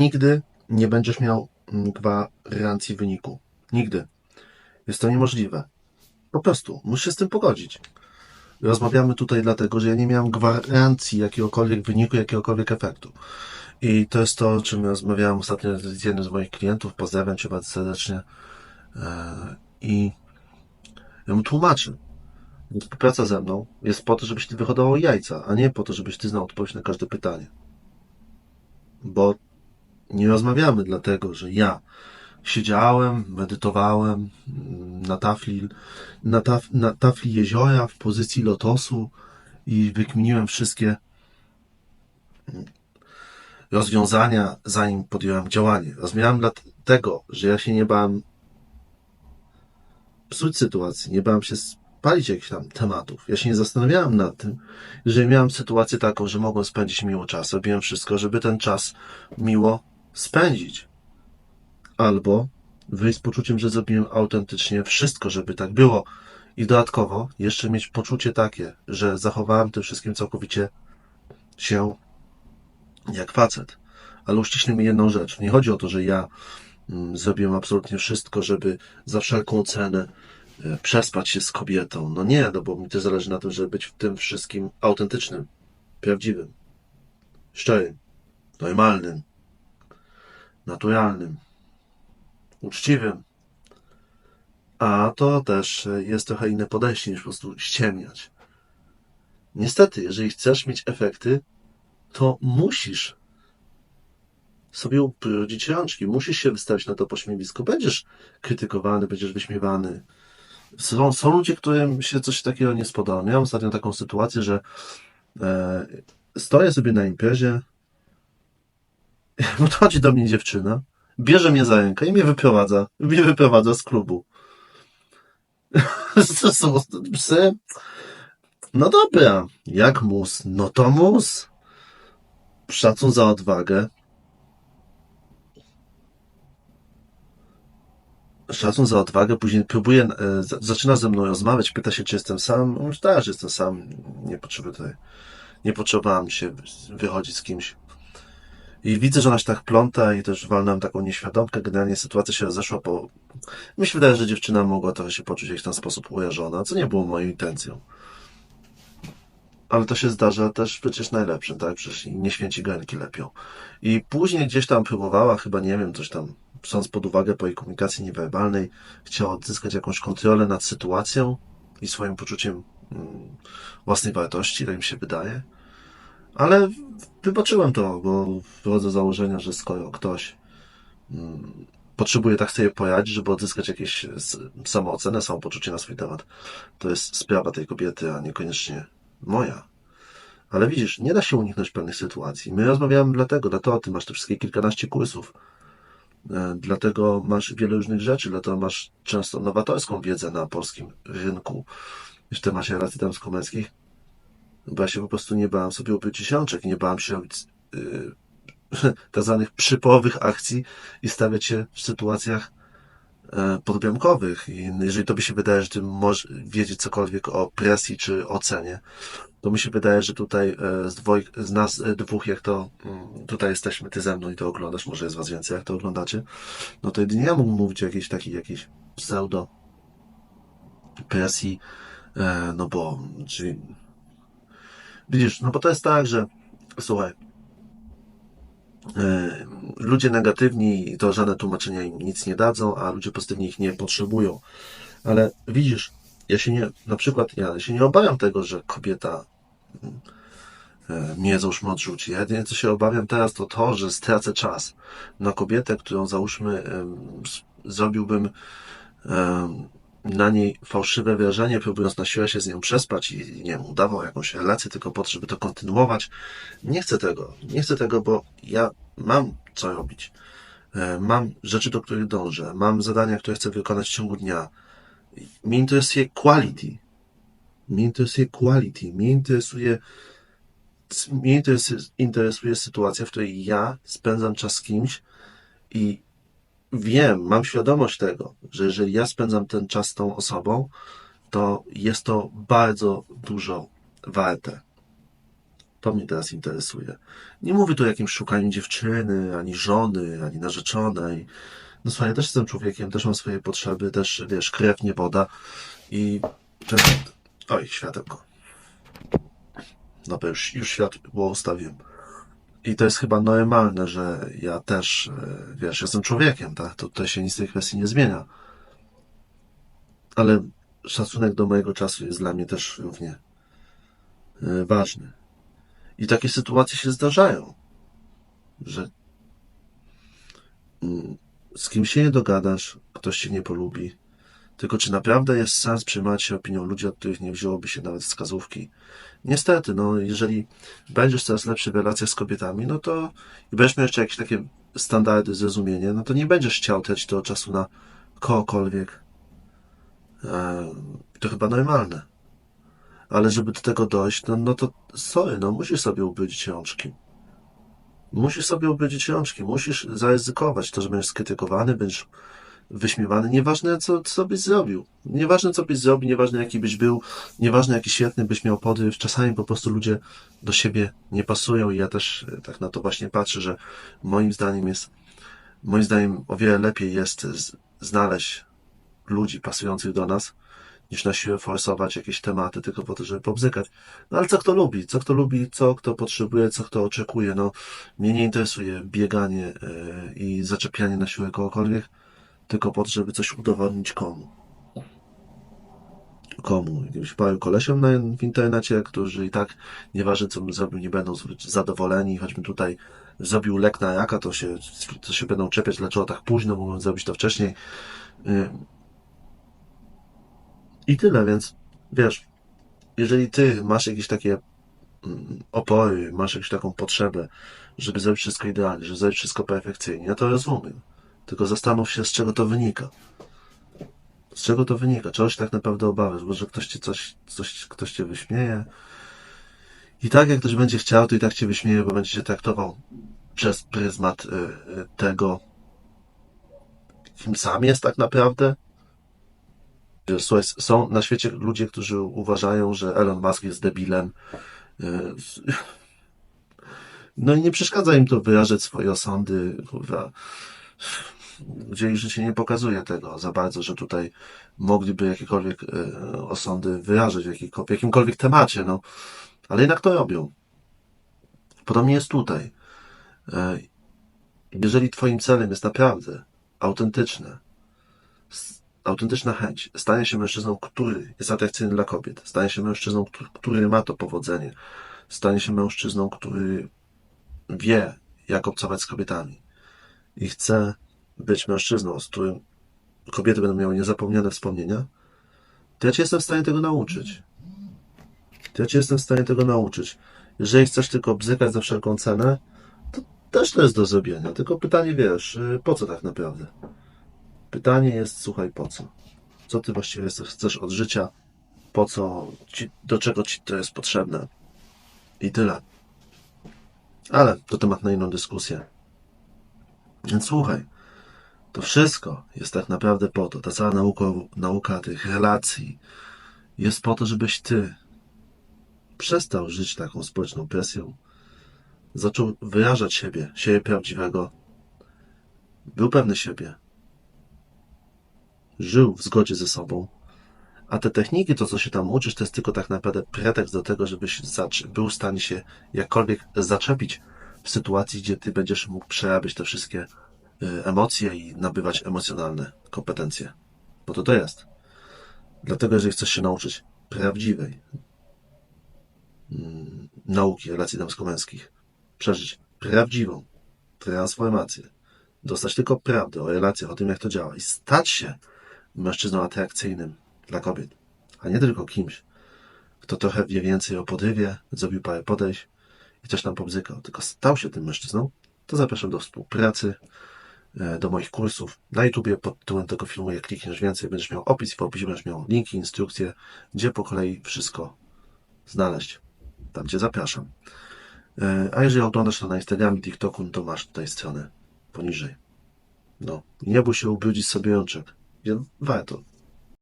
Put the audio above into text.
Nigdy nie będziesz miał gwarancji wyniku. Nigdy. Jest to niemożliwe. Po prostu. Musisz się z tym pogodzić. Rozmawiamy tutaj dlatego, że ja nie miałem gwarancji jakiegokolwiek wyniku, jakiegokolwiek efektu. I to jest to, o czym rozmawiałem ostatnio z jednym z moich klientów. Pozdrawiam Cię bardzo serdecznie. E, I ja mu tłumaczę. Współpraca ze mną jest po to, żebyś Ty wyhodował jajca, a nie po to, żebyś Ty znał odpowiedź na każde pytanie. Bo nie rozmawiamy dlatego, że ja siedziałem, medytowałem mm, na tafli, na, taf, na tafli jeziora w pozycji lotosu i wykminiłem wszystkie mm, rozwiązania, zanim podjąłem działanie. Rozmawiałem dlatego, że ja się nie bałem psuć sytuacji, nie bałem się spalić jakichś tam tematów. Ja się nie zastanawiałem nad tym, że miałem sytuację taką, że mogłem spędzić miło czas. Robiłem wszystko, żeby ten czas miło spędzić. Albo wyjść z poczuciem, że zrobiłem autentycznie wszystko, żeby tak było. I dodatkowo jeszcze mieć poczucie takie, że zachowałem tym wszystkim całkowicie się jak facet. Ale uściślimy jedną rzecz. Nie chodzi o to, że ja mm, zrobiłem absolutnie wszystko, żeby za wszelką cenę e, przespać się z kobietą. No nie, no bo mi też zależy na tym, żeby być w tym wszystkim autentycznym, prawdziwym, szczerym, normalnym, naturalnym, uczciwym. A to też jest trochę inne podejście niż po prostu ściemniać. Niestety, jeżeli chcesz mieć efekty, to musisz sobie ubrudzić rączki, musisz się wystawić na to pośmiewisko. Będziesz krytykowany, będziesz wyśmiewany. Są, są ludzie, którym się coś takiego nie spodoba. Miałem ostatnio taką sytuację, że e, stoję sobie na imprezie, podchodzi do mnie dziewczyna, bierze mnie za rękę i mnie wyprowadza. Mnie wyprowadza z klubu. to są psy. No dobra, jak mus? No to mus. Szacun za odwagę. Szacun za odwagę, później próbuje, e, zaczyna ze mną rozmawiać, pyta się, czy jestem sam. Mówię, tak, że jestem sam, nie potrzebuję tutaj, nie potrzebowałem się wychodzić z kimś. I widzę, że ona się tak pląta i też walnąłem taką nieświadomkę. Generalnie sytuacja się rozeszła, bo mi się wydaje, że dziewczyna mogła trochę się poczuć w jakiś ten sposób urażona, co nie było moją intencją. Ale to się zdarza też przecież najlepszym, tak? Przecież nie święci garnki lepią. I później gdzieś tam próbowała, chyba nie wiem, coś tam, biorąc pod uwagę po jej komunikacji niewerbalnej, chciała odzyskać jakąś kontrolę nad sytuacją i swoim poczuciem mm, własnej wartości, tak mi się wydaje. Ale wybaczyłem to, bo wychodzę z założenia, że skoro ktoś mm, potrzebuje tak sobie poradzić, żeby odzyskać jakieś samoocenę, samopoczucie na swój temat, to jest sprawa tej kobiety, a niekoniecznie moja. Ale widzisz, nie da się uniknąć pewnych sytuacji. My rozmawiamy dlatego, dlatego ty masz te wszystkie kilkanaście kursów, e, dlatego masz wiele różnych rzeczy, dlatego masz często nowatorską wiedzę na polskim rynku w temacie relacji damsko-męskich, bo ja się po prostu nie bałem sobie dziesiączek, nie bałem się robić yy, tak zwanych przypowych akcji i stawiać się w sytuacjach e, podbramkowych. I jeżeli tobie się wydaje, że ty możesz wiedzieć cokolwiek o presji czy o cenie, to mi się wydaje, że tutaj e, z, dwoj, z nas e, dwóch, jak to mm, tutaj jesteśmy, ty ze mną i to oglądasz, może jest was więcej, jak to oglądacie, no to jedynie ja mógł mówić o jakiejś takiej, jakiejś pseudo presji, no bo, czyli Widzisz, no bo to jest tak, że słuchaj, e, ludzie negatywni to żadne tłumaczenia im nic nie dadzą, a ludzie pozytywni ich nie potrzebują. Ale widzisz, ja się nie, na przykład ja się nie obawiam tego, że kobieta e, mnie załóżmy odrzuci. Ja jedynie co się obawiam teraz to to, że stracę czas na kobietę, którą załóżmy zrobiłbym na niej fałszywe wrażenie, próbując na siłę się z nią przespać i nie wiem, udawał jakąś relację tylko po to, żeby to kontynuować. Nie chcę tego. Nie chcę tego, bo ja mam co robić. E, mam rzeczy, do których dążę. Mam zadania, które chcę wykonać w ciągu dnia. Mnie interesuje quality. Mnie interesuje quality. Mnie interesuje mnie interesuje, interesuje sytuacja, w której ja spędzam czas z kimś i wiem, mam świadomość tego, że jeżeli ja spędzam ten czas z tą osobą, to jest to bardzo dużo warte. To mnie teraz interesuje. Nie mówię tu o jakimś szukaniu dziewczyny, ani żony, ani narzeczonej. No słuchaj, ja też jestem człowiekiem, też mam swoje potrzeby, też, wiesz, krew, nie woda. I... Oj, światełko. Dobra, już, już światło ustawiłem. I to jest chyba normalne, że ja też, e, wiesz, jestem człowiekiem, tak? To tutaj się nic w tej kwestii nie zmienia. Ale szacunek do mojego czasu jest dla mnie też równie e, ważny. I takie sytuacje się zdarzają, że mm, z kim się nie dogadasz, ktoś cię nie polubi. Tylko czy naprawdę jest sens przyjmować się opinią ludzi, od których nie wzięłoby się nawet wskazówki? Niestety, no, jeżeli będziesz coraz lepszy w relacjach z kobietami, no to i będziesz miał jeszcze jakieś takie standardy, zrozumienie, no to nie będziesz chciał tracić tego czasu na kogokolwiek. E, to chyba normalne. Ale żeby do tego dojść, no, no to sorry, no musisz sobie ubrudzić rączki. Musisz sobie ubrudzić rączki, musisz zaryzykować to, że będziesz skrytykowany, będziesz wyśmiewany. Nieważne, co, co byś zrobił. Nieważne, co byś zrobił, nieważne, jaki byś był, nieważne, jaki świetny byś miał podryw. Czasami po prostu ludzie do siebie nie pasują i ja też e, tak na to właśnie patrzę, że moim zdaniem jest, moim zdaniem o wiele lepiej jest znaleźć ludzi pasujących do nas, niż na siłę forsować jakieś tematy tylko po to, żeby pobzykać. No ale co kto lubi? Co kto lubi, co kto potrzebuje, co kto oczekuje? No, mnie nie interesuje bieganie e, i zaczepianie na siłę kogokolwiek, tylko po to, żeby coś udowodnić komu. Komu? Jakimś paru kolesiom na, w internecie, którzy i tak, nieważne co bym zrobił, nie będą zadowoleni, choćbym tutaj zrobił lek na jaka, to się, to się będą czepiać, dlaczego tak późno, mogłem zrobić to wcześniej. Y, I tyle, więc wiesz, jeżeli ty masz jakieś takie mm, opory, masz jakąś taką potrzebę, żeby zrobić wszystko idealnie, żeby zrobić wszystko perfekcyjnie, ja to rozumiem. Tylko zastanów się, z czego to wynika. Z czego to wynika? Czego się tak naprawdę obawiasz? Może ktoś cię coś, coś, ktoś cię wyśmieje. I tak jak ktoś będzie chciał, to i tak cię wyśmieje, bo będzie cię traktował przez pryzmat y, y, tego, kim sam jest tak naprawdę. Że, Słuchaj, są na świecie ludzie, którzy uważają, że Elon Musk jest debilem. Y, No i nie przeszkadza im to wyrażać swoje osądy, kurwa gdzie ich życie nie pokazuje tego za bardzo, że tutaj mogliby jakiekolwiek e, osądy wyrażać w jakimkolwiek, temacie, no. Ale jednak to robią. Podobnie jest tutaj. E, Jeżeli twoim celem jest naprawdę autentyczne, autentyczna chęć stanie się mężczyzną, który jest atrakcyjny dla kobiet, stanie się mężczyzną, który, który ma to powodzenie, stanie się mężczyzną, który wie, jak obcować z kobietami i chce być mężczyzną, z którym kobiety będą miały niezapomniane wspomnienia, to ja cię jestem w stanie tego nauczyć. To ja cię jestem w stanie tego nauczyć. Jeżeli chcesz tylko bzykać za wszelką cenę, to też to jest do zrobienia. Tylko pytanie, wiesz, y, po co tak naprawdę? Pytanie jest, słuchaj, po co? Co ty właściwie chcesz od życia? Po co? Ci, do czego ci to jest potrzebne? I tyle. Ale to temat na inną dyskusję. Więc słuchaj, to wszystko jest tak naprawdę po to, ta cała nauka, nauka tych relacji jest po to, żebyś ty przestał żyć taką społeczną presją, zaczął wyrażać siebie, siebie prawdziwego, był pewny siebie, żył w zgodzie ze sobą, a te techniki, to co się tam uczysz, to jest tylko tak naprawdę pretekst do tego, żebyś był w stanie się jakkolwiek zaczepić w sytuacji, gdzie ty będziesz mógł przerabiać te wszystkie y, emocje i nabywać emocjonalne kompetencje. Bo to to jest. Dlatego, jeżeli chcesz się nauczyć prawdziwej mm, nauki relacji damsko-męskich, przeżyć prawdziwą transformację, dostać tylko prawdę o relacjach, o tym, jak to działa i stać się mężczyzną atrakcyjnym dla kobiet, a nie tylko kimś, kto trochę wie więcej o podrywie, zrobił parę podejść i coś tam pobzykał, tylko stał się tym mężczyzną, to zapraszam do współpracy, e, do moich kursów. Na YouTubie pod tytułem tego filmu, jak klikniesz więcej, będziesz miał opis w opisie będziesz miał linki, instrukcje, gdzie po kolei wszystko znaleźć. Tam Cię zapraszam. E, A jeżeli oglądasz to na Instagramie, TikToku, no to masz tutaj stronę poniżej. No, nie bój się ubrudzić sobie rączek. Warto.